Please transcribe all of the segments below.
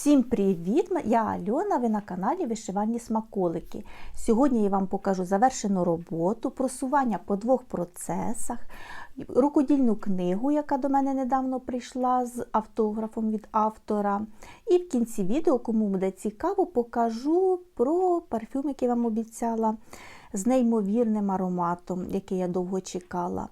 Всім привіт! Я Альона, ви на каналі Вишивальні смаколики. Сьогодні я вам покажу завершену роботу, просування по двох процесах, рукодільну книгу, яка до мене недавно прийшла з автографом від автора. І в кінці відео, кому буде цікаво, покажу про парфюм, який вам обіцяла, з неймовірним ароматом, який я довго чекала.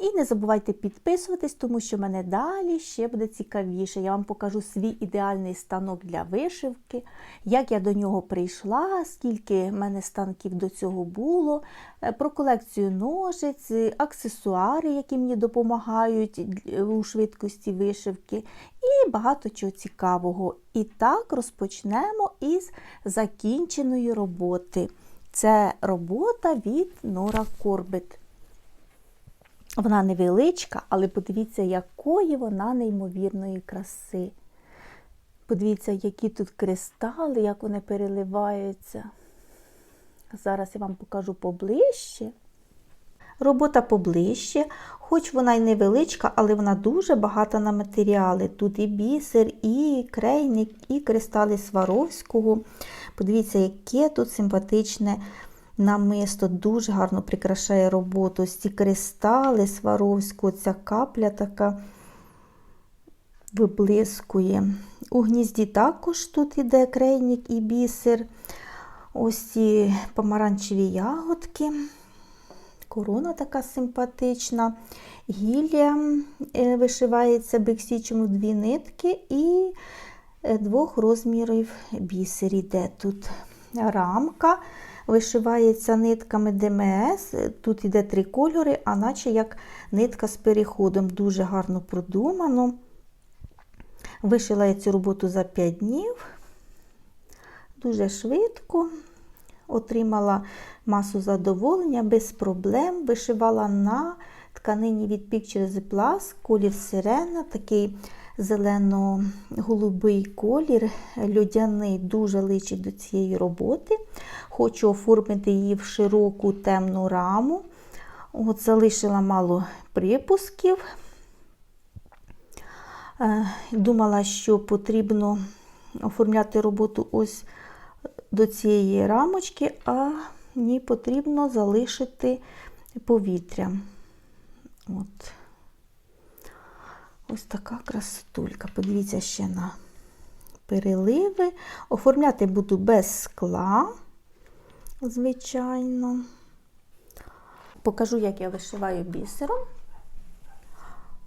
І не забувайте підписуватись, тому що мене далі ще буде цікавіше. Я вам покажу свій ідеальний станок для вишивки, як я до нього прийшла, скільки в мене станків до цього було, е, про колекцію ножиць, аксесуари, які мені допомагають у швидкості вишивки, і багато чого цікавого. І так розпочнемо із закінченої роботи. Це робота від Нора Корбет. Вона невеличка, але подивіться, якої вона неймовірної краси. Подивіться, які тут кристали, як вони переливаються. Зараз я вам покажу поближче. Робота поближче, хоч вона й невеличка, але вона дуже багата на матеріали. Тут і бісер, і крейник, і кристали Сваровського. Подивіться, яке тут симпатичне намисто дуже гарно прикрашає роботу. Ці кристали Сваровського, ця капля така виблискує. У гнізді також тут іде крейник і бісер. Ось ці помаранчеві ягодки. Корона така симпатична. Гілля е, вишивається бексічем у дві нитки і е, двох розмірів бісер іде тут рамка вишивається нитками ДМС. Тут йде три кольори, а наче як нитка з переходом. Дуже гарно продумано. Вишила я цю роботу за 5 днів, дуже швидко. Отримала масу задоволення, без проблем. Вишивала на тканині від Pictures Plus, колір сирена, такий зелено-голубий колір, льодяний, дуже личить до цієї роботи. Хочу оформити її в широку темну раму. От Залишила мало припусків. Е, думала, що потрібно оформляти роботу ось до цієї рамочки, а ні потрібно залишити повітря. От. Ось така красотулька. Подивіться ще на переливи. Оформляти буду без скла, звичайно. Покажу, як я вишиваю бісером.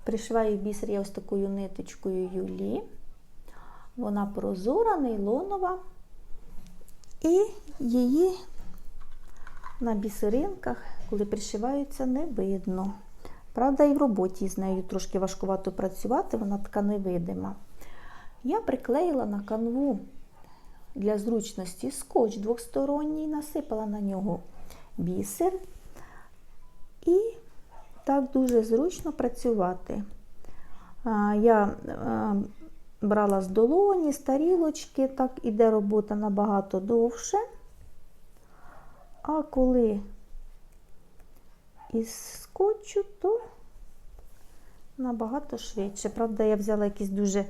Пришиваю бісер я ось такою ниточкою юлі. Вона прозора, нейлонова. І її на бісеринках, коли пришиваються, не видно. Правда, і в роботі з нею трошки важкувато працювати, вона така невидима. Я приклеїла на канву для зручності скотч двосторонній, насипала на нього бісер. І так дуже зручно працювати. Я брала з долоні, з тарілочки, так іде робота набагато довше. А коли із скотчу, то набагато швидше. Правда, я взяла якийсь дуже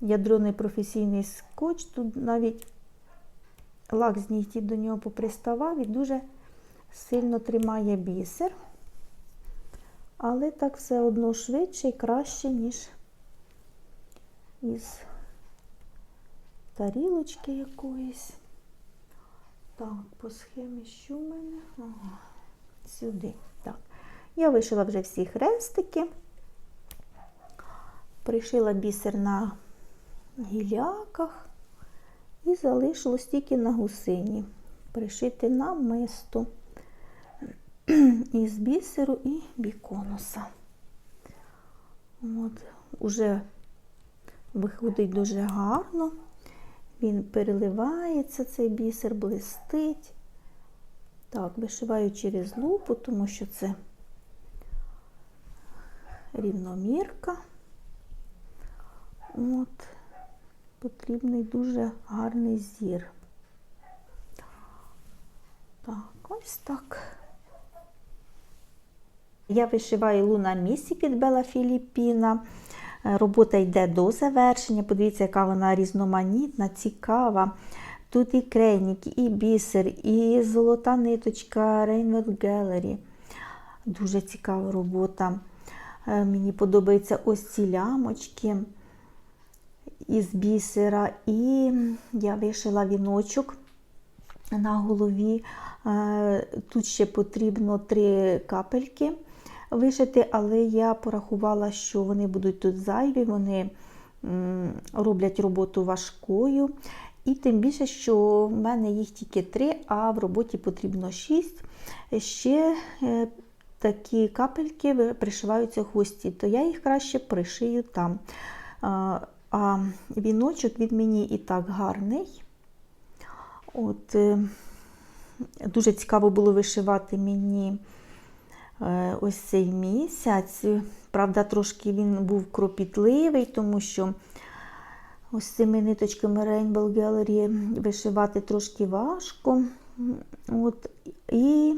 ядроний професійний скотч, тут навіть лак з до нього поприставав і дуже сильно тримає бісер. Але так все одно швидше і краще, ніж із тарілочки якоїсь. Так, по схемі що в мене? Ага, сюди. Я вишила вже всі хрестики, пришила бісер на гіляках і залишилось тільки на гусині. Пришити на мисту із бісеру і біконуса. От, Уже виходить дуже гарно. Він переливається, цей бісер блистить. Так, вишиваю через лупу, тому що це рівномірка. От, потрібний дуже гарний зір. Так, ось так. Я вишиваю луна місі від Бела Філіппіна. Робота йде до завершення. Подивіться, яка вона різноманітна, цікава. Тут і крейник, і бісер, і золота ниточка Rainbow Gallery. Дуже цікава робота. Е, Мені подобаються ось ці лямочки із бісера. І я вишила віночок на голові. Е, Тут ще потрібно три капельки вишити, але я порахувала, що вони будуть тут зайві, вони роблять роботу важкою. І тим більше, що в мене їх тільки три, а в роботі потрібно шість. Ще е, такі капельки пришиваються в хвості, то я їх краще пришию там. А, віночок від мені і так гарний. От, е, дуже цікаво було вишивати мені е, ось цей місяць. Правда, трошки він був кропітливий, тому що ось цими ниточками Rainbow Gallery вишивати трошки важко. От, і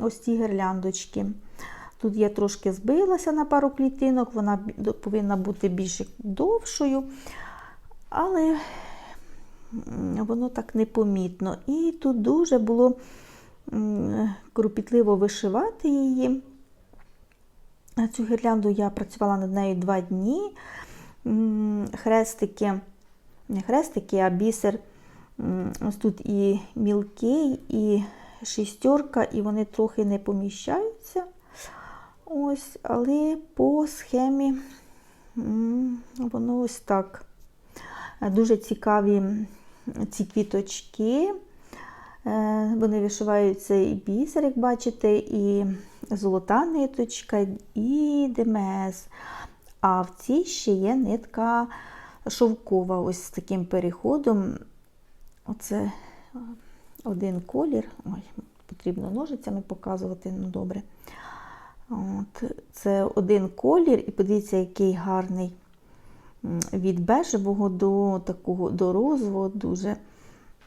ось ці гірляндочки. Тут я трошки збилася на пару клітинок, вона повинна бути більш довшою, але воно так непомітно. І тут дуже було кропітливо вишивати її. Цю гірлянду я працювала над нею два дні. Хрестики, не хрестики, а бісер. Ось тут і мілкий, і шістерка, і вони трохи не поміщаються. Ось, але по схемі воно ось так. Дуже цікаві ці квіточки. Е, Вони вишиваються і бісер, як бачите, і золота ниточка, і ДМС. А в цій ще є нитка шовкова, ось з таким переходом. Оце один колір. Ой, потрібно ножицями показувати, ну добре. От, це один колір, і подивіться, який гарний від бежевого до такого до розового, дуже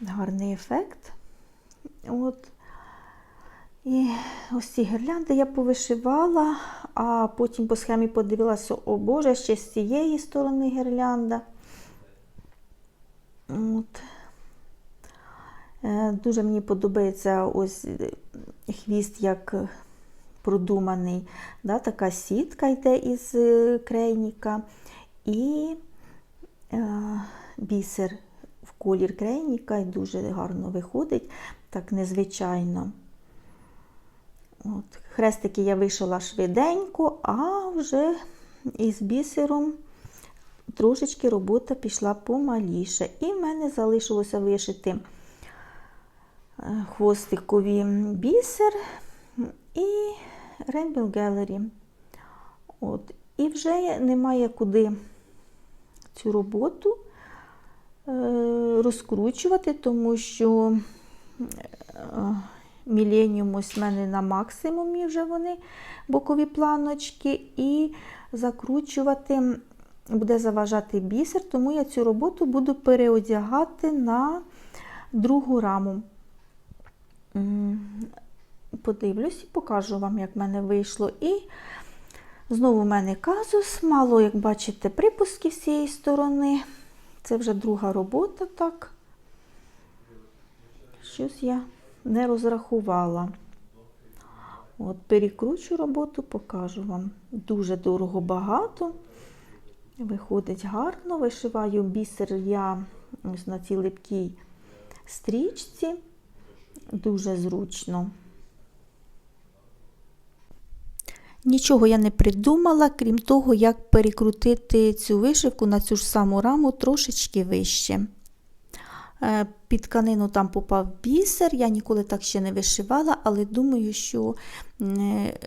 гарний ефект. От. І ось ці гірлянди я повишивала, а потім по схемі подивилася, о Боже, ще з цієї сторони гірлянда. От. Е, Дуже мені подобається ось е, хвіст як продуманий. Да, така сітка йде із е, крейніка. І бісер в колір крейніка і дуже гарно виходить, так незвичайно. От, хрестики я вишила швиденько, а вже із бісером трошечки робота пішла помаліше. І в мене залишилося вишити хвостикові бісер і Rainbow Gallery. От. І вже немає куди цю роботу е, розкручувати, тому що е, Міленіум ось в мене на максимумі вже вони бокові планочки, і закручувати буде заважати бісер, тому я цю роботу буду переодягати на другу раму. Подивлюсь і покажу вам, як в мене вийшло. І знову в мене казус, мало, як бачите, припуски з цієї сторони. Це вже друга робота, так. Щось я не розрахувала. От, перекручу роботу, покажу вам. Дуже дорого багато. Виходить гарно. Вишиваю бісер я ось на цій липкій стрічці. Дуже зручно. Нічого я не придумала, крім того, як перекрутити цю вишивку на цю ж саму раму трошечки вище. Е, Під тканину там попав бісер, я ніколи так ще не вишивала, але думаю, що е,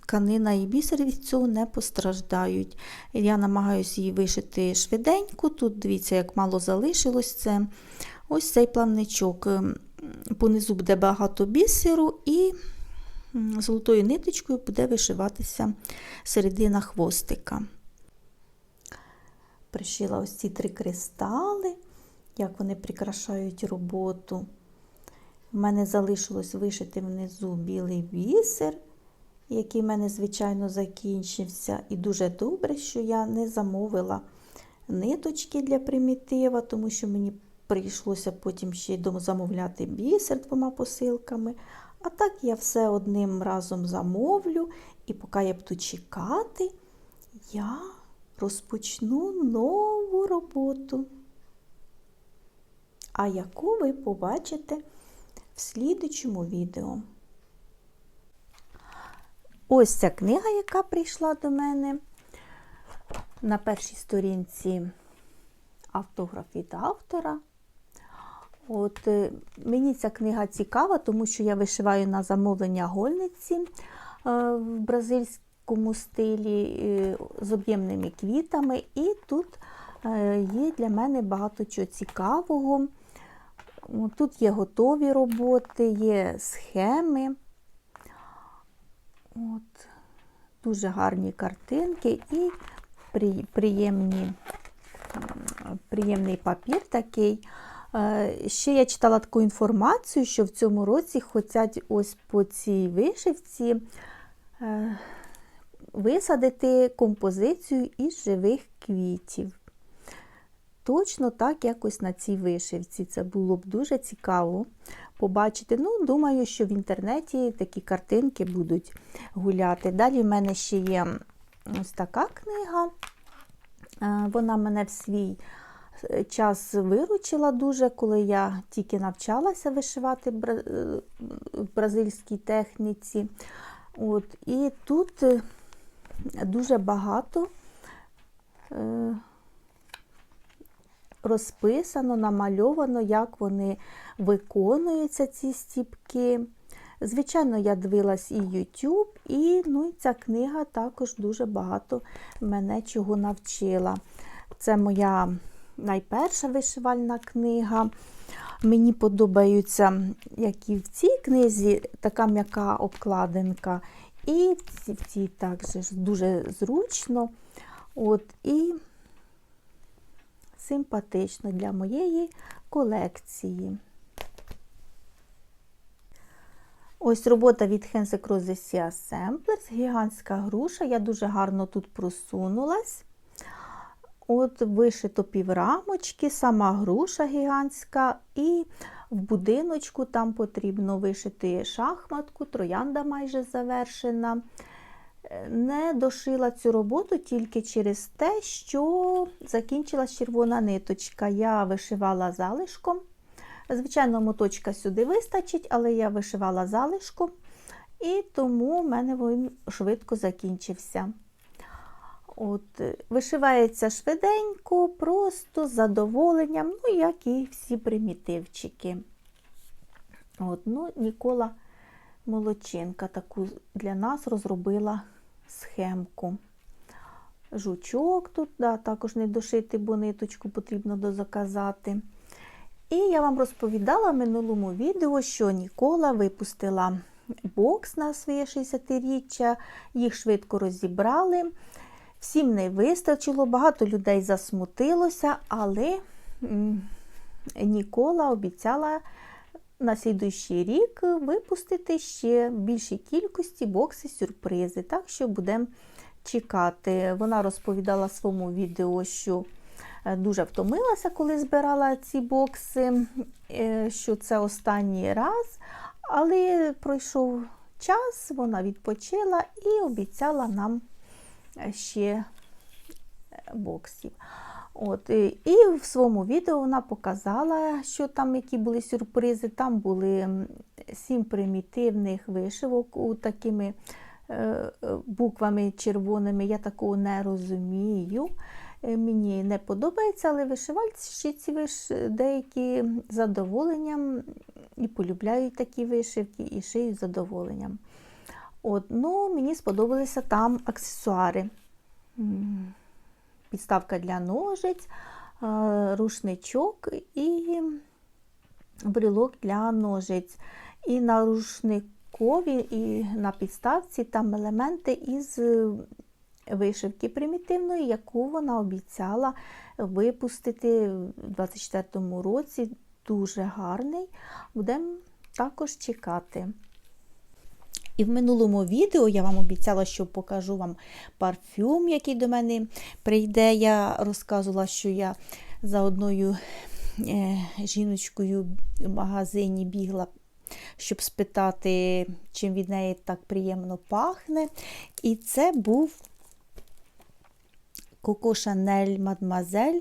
тканина і бісер від цього не постраждають. Я намагаюся її вишити швиденько. Тут дивіться, як мало залишилось це. Ось цей плавничок. Понизу буде багато бісеру і золотою ниточкою буде вишиватися середина хвостика. Пришила ось ці три кристали, як вони прикрашають роботу. У мене залишилось вишити внизу білий бісер який в мене, звичайно, закінчився. І дуже добре, що я не замовила ниточки для примітива, тому що мені прийшлося потім ще й замовляти бісер двома посилками. А так я все одним разом замовлю, і поки я буду чекати, я розпочну нову роботу. А яку ви побачите в слідучому відео. Ось ця книга, яка прийшла до мене. На першій сторінці автограф від автора. От, е, Мені ця книга цікава, тому що я вишиваю на замовлення гольниці е, в бразильському стилі е, з об'ємними квітами. І тут є для мене багато чого цікавого. Тут є готові роботи, є схеми. От, Дуже гарні картинки і приємні, приємний папір такий. Е, Ще я читала таку інформацію, що в цьому році хочуть ось по цій вишивці е, висадити композицію із живих квітів. Точно так, якось на цій вишивці. Це було б дуже цікаво побачити. Ну, думаю, що в інтернеті такі картинки будуть гуляти. Далі в мене ще є ось така книга. Е, Вона мене в свій час виручила дуже, коли я тільки навчалася вишивати е, в бразильській техніці. От, і тут е, дуже багато е, розписано, намальовано, як вони виконуються, ці стіпки. Звичайно, я дивилась і YouTube, і ну, і ця книга також дуже багато мене чого навчила. Це моя найперша вишивальна книга. Мені подобаються, як і в цій книзі, така м'яка обкладинка. І в цій, також дуже зручно. От, і симпатично для моєї колекції. Ось робота від Hense Cross Assemblers, гігантська груша. Я дуже гарно тут просунулась. От вишито піврамочки, сама груша гігантська, і в будиночку там потрібно вишити шахматку, троянда майже завершена. Не дошила цю роботу тільки через те, що закінчилась червона ниточка. Я вишивала залишком. Звичайно, моточка сюди вистачить, але я вишивала залишком, і тому в мене він швидко закінчився. От, Вишивається швиденько, просто з задоволенням, ну, як і всі примітивчики. От, ну, Нікола Молодчинка таку для нас розробила схемку. Жучок тут, да, також не дошити, бо ниточку потрібно дозаказати. І я вам розповідала в минулому відео, що Нікола випустила бокс на своє 60-річчя, їх швидко розібрали. Всім не вистачило, багато людей засмутилося, але Нікола обіцяла на слідуючий рік випустити ще більшій кількості бокси-сюрпризи. Так що будемо чекати. Вона розповідала своєму відео, що дуже втомилася, коли збирала ці бокси, що це останній раз. Але пройшов час, вона відпочила і обіцяла нам ще боксів. От, І в своєму відео вона показала, що там які були сюрпризи. Там були сім примітивних вишивок у такими е, буквами червоними. Я такого не розумію. Мені не подобається, але вишивальці виш... деякі задоволенням і полюбляють такі вишивки, і шиють задоволенням. От, ну, Мені сподобалися там аксесуари. Підставка для ножиць, рушничок і брелок для ножиць. І на рушникові, і на підставці там елементи із вишивки примітивної, яку вона обіцяла випустити в 2024 році. Дуже гарний. Будемо також чекати. І в минулому відео я вам обіцяла, що покажу вам парфюм, який до мене прийде. Я розказувала, що я за одною е, жіночкою в магазині бігла, щоб спитати, чим від неї так приємно пахне. І це був Коко Шанель Мадмазель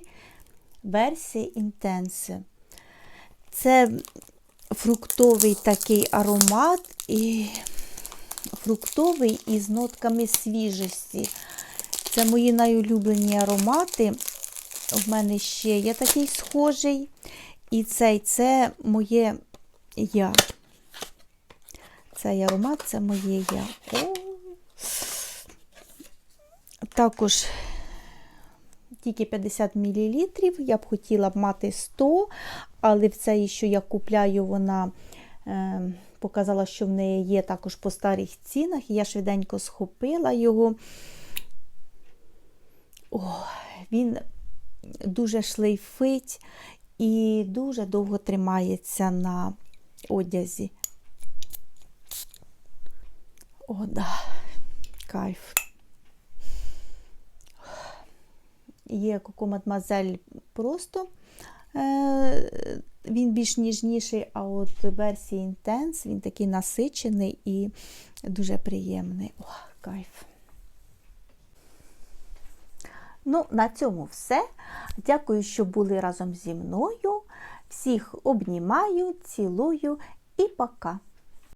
версія Intense. Це фруктовий такий аромат і фруктовий із нотками свіжості. Це мої найулюблені аромати. В мене ще є такий схожий. І цей це моє я. Цей аромат це моє я. О! Також тільки 50 мл. Я б хотіла б мати 100, але в цей, що я купляю, вона е, показала, що в неї є також по старих цінах. І я швиденько схопила його. О, він дуже шлейфить і дуже довго тримається на одязі. О, да, кайф. Є Коко Мадмазель просто, е, він більш ніжніший, а от версії інтенс, він такий насичений і дуже приємний. О, кайф. Ну, на цьому все. Дякую, що були разом зі мною. Всіх обнімаю, цілую і пока!